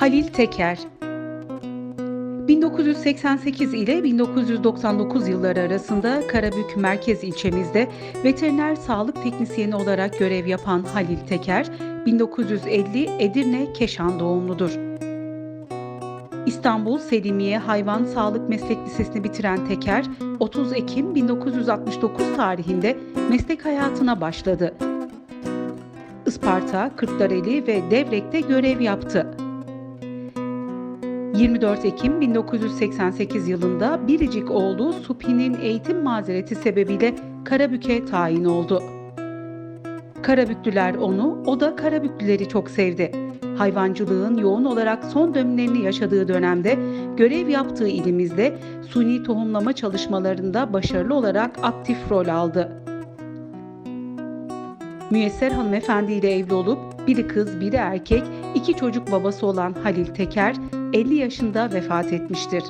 Halil Teker 1988 ile 1999 yılları arasında Karabük Merkez ilçemizde veteriner sağlık teknisyeni olarak görev yapan Halil Teker, 1950 Edirne Keşan doğumludur. İstanbul Selimiye Hayvan Sağlık Meslek Lisesi'ni bitiren Teker, 30 Ekim 1969 tarihinde meslek hayatına başladı. Isparta, Kırklareli ve Devrek'te görev yaptı. 24 Ekim 1988 yılında biricik oğlu Supi'nin eğitim mazereti sebebiyle Karabük'e tayin oldu. Karabüklüler onu, o da Karabüklüleri çok sevdi. Hayvancılığın yoğun olarak son dönemlerini yaşadığı dönemde görev yaptığı ilimizde suni tohumlama çalışmalarında başarılı olarak aktif rol aldı. Müyesser hanımefendi ile evli olup biri kız biri erkek iki çocuk babası olan Halil Teker 50 yaşında vefat etmiştir.